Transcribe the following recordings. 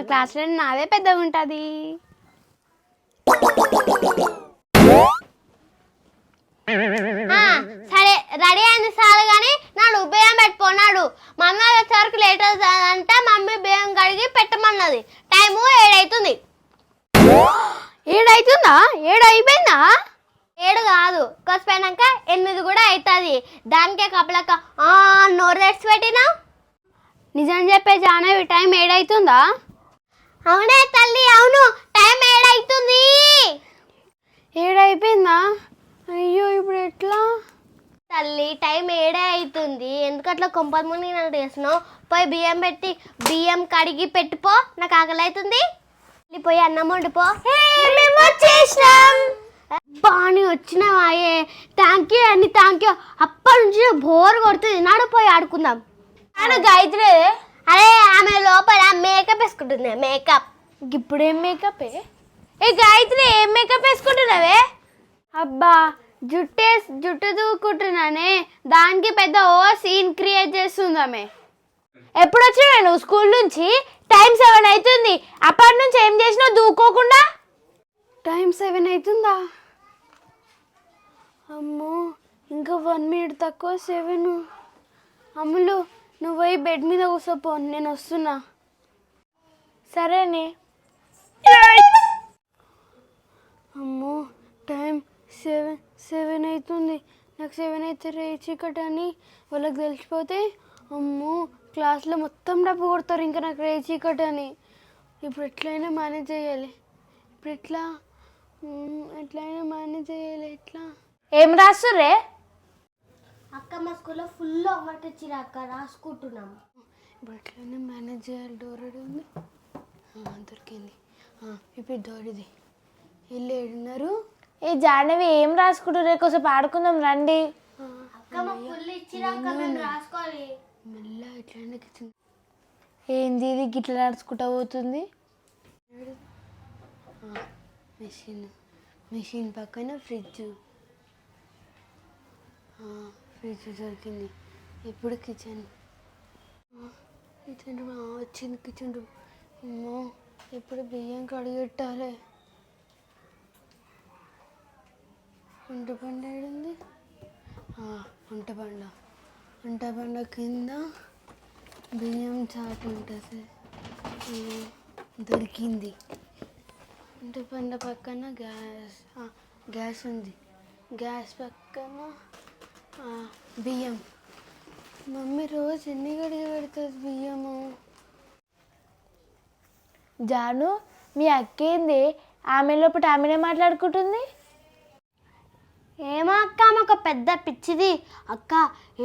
మా క్లాస్లో నాదే పెద్దగా ఉంటుంది సరే రెడీ అయింది చాలు కానీ నాడు బియ్యం పెట్టుకున్నాడు మమ్మీ వచ్చేవరకు లేట్ అవుతుందంటే మమ్మీ బియ్యం కడిగి పెట్టమన్నది. టైము ఏడైతుంది. ఏడైతుందా? ఏడు అయిపోయిందా ఏడు కాదు కొసిపోయినాక ఎనిమిది కూడా అవుతుంది దానికే కప్పలక నోరు తెచ్చి పెట్టినా? నిజం చెప్పే జానవి టైం ఏడైతుందా? అవునే తల్లి అవును. టైం ఏడైతుంది. ఏడైపోయిందా? అయ్యో ఇప్పుడు ఎట్లా? తల్లి టైం ఏడే అవుతుంది ఎందుకట్లా కొంపది ముందు నన్ను చేసినావు పోయి బియ్యం పెట్టి బియ్యం కడిగి పెట్టిపో. నాకు ఆకలి అవుతుంది పోయి అన్నం వండిపో. మేము వచ్చేసినాం. బాగా వచ్చినావాయే థ్యాంక్ యూ అండి థ్యాంక్ యూ అప్పటి నుంచి బోర్ కొడుతుంది. నాడు పోయి ఆడుకుందాం. నాడు గాయత్రి. అరే ఆమె లోపల మేకప్ వేసుకుంటుంది. మేకప్ ఇప్పుడు ఏం? మేకప్ ఏ గాయత్రి ఏం మేకప్ వేసుకుంటున్నావే? అబ్బా జుట్టే జుట్టు దూకుంటున్నానే. దానికి పెద్ద ఓ సీన్ క్రియేట్ చేస్తుందామే ఎప్పుడు వచ్చినా నువ్వు స్కూల్ నుంచి? టైం సెవెన్ అవుతుంది అప్పటి నుంచి ఏం చేసినావు దూకోకుండా? టైం సెవెన్ అవుతుందా అమ్మో ఇంకా వన్ మినిట్ తక్కువ సెవెన్ అమ్ములు నువ్వు పోయి బెడ్ మీద కూర్చోపో నేను వస్తున్నా. సరేనే? అమ్మో టైం సెవెన్ సెవెన్ అవుతుంది నాకు సెవెన్ అయితే రే చీకటి అని. వాళ్ళకి తెలిసిపోతే అమ్మో క్లాస్లో మొత్తం డబ్బు కొడతారు ఇంకా నాకు రే చీకటి అని. ఇప్పుడు ఎట్లయినా మేనేజ్ చేయాలి. ఇప్పుడు ఎట్లా? ఎట్లయినా మేనేజ్ చేయాలి ఎట్లా? ఏం రాస్తుర్రే అక్క మా స్కూల్లో ఫుల్ అవ్వట్ ఇచ్చిరు అక్క రాసుకుంటున్నాం ఇప్పుడు మేనేజ్ చేయాలి డోర్ ఉంది. దొరికింది. ఆ, ఇప్పుడు డోర్ ఇది ఇల్లు ఏడున్నారు? ఏ జాహ్నవి ఏం రాసుకుంటుర్రే కొంచెం ఆడుకుందాం రండి. ఆ, అక్క మా ఫుల్ ఇచ్చిరు అక్క మేము రాసుకోవాలి. మెల్ల ఎట్లయినా కిచెన్ ఏంది ఇది? గిట్ల నడుచుకుంటా పోతుంది. మెషిన్. మెషిన్ పక్కన ఫ్రిడ్జ్. ఫ్రిడ్జ్ దొరికింది. ఇప్పుడు కిచెన్? కిచెన్ రూమ్ వచ్చింది కిచెన్ రూమ్. అమ్మో ఇప్పుడు బియ్యం కడిగెట్టాలి. వంట బండ ఏడుంది? ఆ, వంట బండ. వంట బండ కింద బియ్యం చాటు ఉంటుంది దొరికింది. వంట బండ పక్కన గ్యాస్ గ్యాస్ ఉంది. గ్యాస్ పక్కన బియ్యం. మమ్మీ రోజు ఎన్ని గడిగ పెడుతుంది బియ్యము? జాను మీ అక్కేంది ఆమె లోపల ఆమెనే మాట్లాడుకుంటుంది? ఏమో అక్క ఆమె ఒక పెద్ద పిచ్చిది. అక్క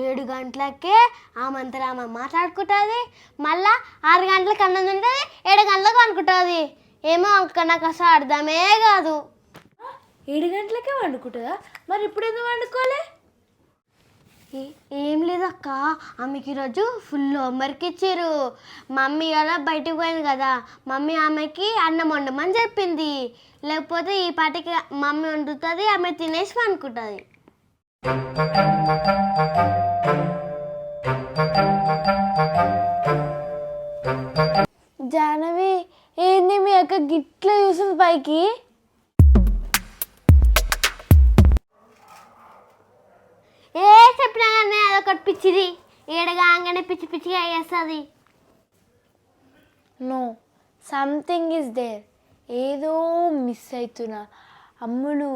ఏడు గంటలకే ఆమంతలో ఆమె మాట్లాడుకుంటుంది. మళ్ళా ఆరు గంటలకు అన్నం తింటుంది ఏడు గంటలకు అనుకుంటుంది ఏమో అక్క నాకు అసలు అర్థమే కాదు. ఏడు గంటలకే వండుకుంటుందా? మరి ఇప్పుడు ఎందుకు వండుకోలే? ఏం లేదక్క. ఆమెకి ఈరోజు ఫుల్ హోంవర్క్ ఇచ్చారు మమ్మీ అలా బయటికి పోయింది కదా. మమ్మీ ఆమెకి అన్నం వండమని చెప్పింది. లేకపోతే ఈ పాటికి మమ్మీ వండుతుంది ఆమె తినేసి అనుకుంటుంది జానవి ఏంది మీ అక్క గిట్ల చూసింది పైకి? ఏ చెప్పినా కానీ అదొకటి పిచ్చిది. ఏడగాగానే పిచ్చి పిచ్చిగా వేస్తుంది నో సంథింగ్ ఈజ్ దేర్ ఏదో మిస్ అవుతున్నా అమ్ములు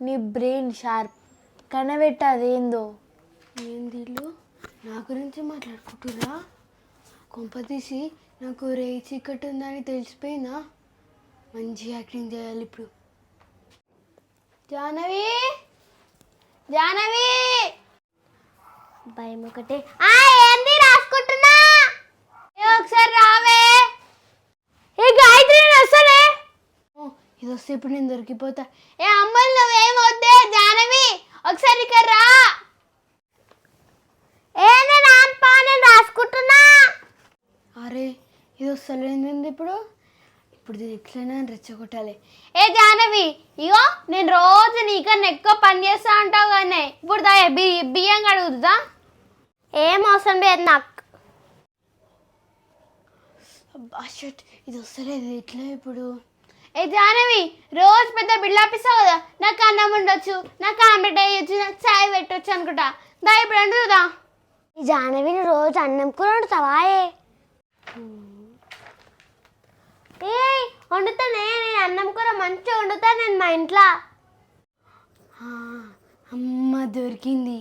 నీ బ్రెయిన్ షార్ప్ కనబెట్ట అదేందో ఏంది నా గురించి మాట్లాడుకుంటురా కొంపతీసి నాకు రే చీకటి ఉందని తెలిసిపోయిందా? మంచి యాక్టింగ్ చేయాలి ఇప్పుడు. జానవి జానవి! భయం ఒకటి. ఆ ఏంది రాసుకుంటున్నా? ఏ ఒకసారి రావే. ఏ గాయత్రి నేను వస్తానే? ఇది వస్తే ఇప్పుడు నేను దొరికిపోతా. ఏ అమ్మలు నువ్వేం వద్దే జానవి? ఒకసారి ఇక్కడ రా. ఏ నేను రానుపా నేను రాసుకుంటున్నా. అరే ఇది వస్తలేంది ఇప్పుడు? ఇప్పుడు దీన్ని ఎట్లయినా రెచ్చగొట్టాలి. ఏ జానవి ఇగో నేను రోజు నీకన్నా ఎక్కువ పని చేస్తా ఉంటావు కానీ ఇప్పుడు దా బి బియ్యం కడుగుతుందా ఏం అవసరం లేదు నాకు? షట్ ఇది వస్తలేదు ఎట్లా ఇప్పుడు? ఏ జానవి రోజు పెద్ద బిల్లాపిస్తావు కదా నాకు అన్నం ఉండొచ్చు నాకు ఆమ్లెట్ వేయచ్చు నాకు చాయ్ పెట్టొచ్చు అనుకుంటా. దా ఇప్పుడు అంటుందా ఈ జానవిని రోజు అన్నం కూర వండుతావా ఏ? వండుతానే నేను అన్నం కూర మంచిగా వండుతాను నేను మా ఇంట్లో. దొరికింది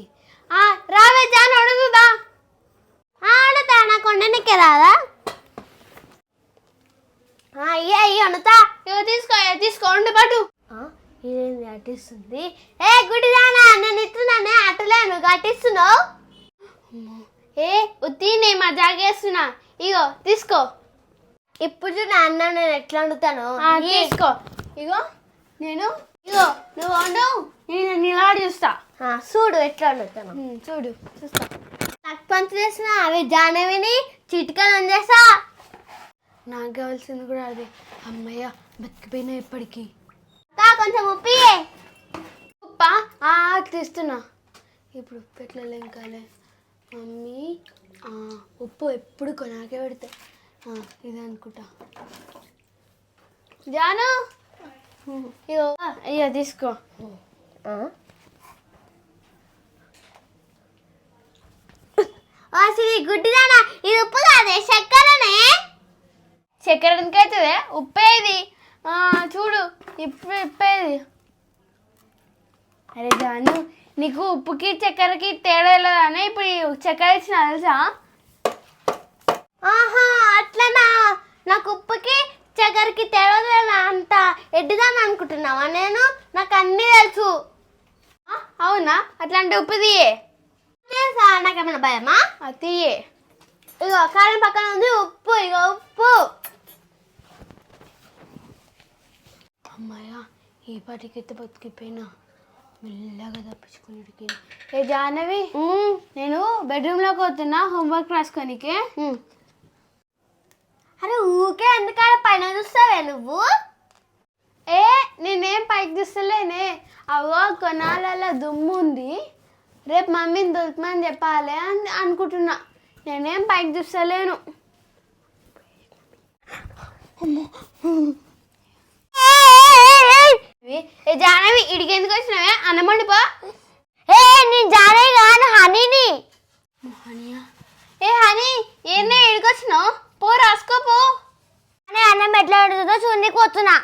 రావే జాన అడుగుదా వండుతా నాకు వండనికే రాదా? ఆ, అయ్యే అయ్యి వండుతా ఇగో తీసుకో ఏ, తీసుకో ఉండు పట్టు. ఇదేంది అటిస్తుంది ఏ గుడిదానా నేను ఇస్తున్నానే అట్టలేను అటిస్తున్నావు ఏ ఉత్తి నేను మజాగేస్తున్నా ఇగో తీసుకో. ఇప్పుడు నా అన్నం నేను ఎట్లా వండుతాను. తీసుకో. ఇగో నేను ఇగో నువ్వు వండు నేను నిలబడి చూస్తా. చూడు ఎట్లా వండుతాను చూడు చూస్తా. నాకు పంచి చేసిన అవి జానవిని చిటికలు చేసా నాకు కావాల్సింది కూడా అదే. అమ్మయ్య బతికిపోయినా ఎప్పటికీ అక్క కొంచెం ఉప్పి. ఉప్ప? ఆ, తీస్తున్నా. ఇప్పుడు ఉప్పు ఎట్లా లెంకాలే? మమ్మీ ఉప్పు ఎప్పుడు కొనాకే పెడతాయి ఆ, ఇది అనుకుంటా. జాను? ఇగో అయ్యో తీసుకో. ఈ గుడ్డిదానా ఇది ఉప్పు కాదే చక్కెరనే? చక్కెర ఎందుకైతుంది ఉప్పేది ఆ, చూడు ఇప్పుడు ఉప్పేది అరే జాను నీకు ఉప్పుకి చక్కెరకి తేడా లేదని ఇప్పుడు చక్కెర ఇచ్చిన తెలుసా? ఆహా అట్లనా? నాకు ఉప్పుకి చక్కెరకి తేడా అంత ఎడ్డిదాన్ని అనుకుంటున్నావా? నేను నాకు అన్నీ తెలుసు. అవునా? అట్లాంటి ఉప్పు తీయే. నాకేమైనా భయమా తీయే ఇగో కారం పక్కన ఉంది ఉప్పు ఇగో ఉప్పు. అమ్మాయ ఈ పాటికైతే బతికిపోయినా. మెల్లగా తప్పించుకునేటికి ఏ జాహ్నవి నేను బెడ్రూమ్లోకి పోతున్నా హోంవర్క్ రాసుకోనికి? అరే ఊకే ఎందుకాడ పైన చూస్తావే నువ్వు? ఏ నేనేం పైకి చూస్తలేనే. అవో కొనాలలో దుమ్ము ఉంది రేపు మమ్మీని దొరికమని చెప్పాలి అని అనుకుంటున్నా. నేనేం పైకి చూస్తలేను. ఏ జాహ్నవి ఇడికి ఎందుకు వచ్చినావే? అన్నమండి పో ఏ నేను జానే కాను హనీని. ఏ హనీ ఏందే ఇడికి వచ్చినావు? పో రాసుకో పో. అనే అన్నం ఎట్లా అడుగుతుందో చూడనికి పోతున్నా.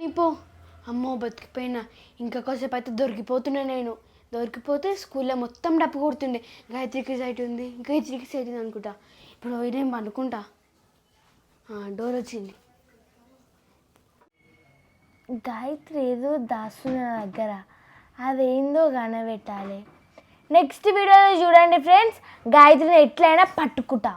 నీ పో. అమ్మో బతికిపోయినా. ఇంకా కాసేపు అయితే దొరికిపోతున్నా నేను. దొరికిపోతే స్కూల్లో మొత్తం డప్పు కొడుతుండే. గాయత్రికి సైట్ ఉంది గాయత్రికి సైట్ ఉంది అనుకుంటా. ఇప్పుడు పోయినేం అనుకుంటా? డోర్ వచ్చింది. గాయత్రి ఏదో దాస్తున్న దగ్గర. అదేందో కనబెట్టాలి నెక్స్ట్ వీడియోలో చూడండి ఫ్రెండ్స్ గాయత్రిని ఎట్లయినా పట్టుకుంటా.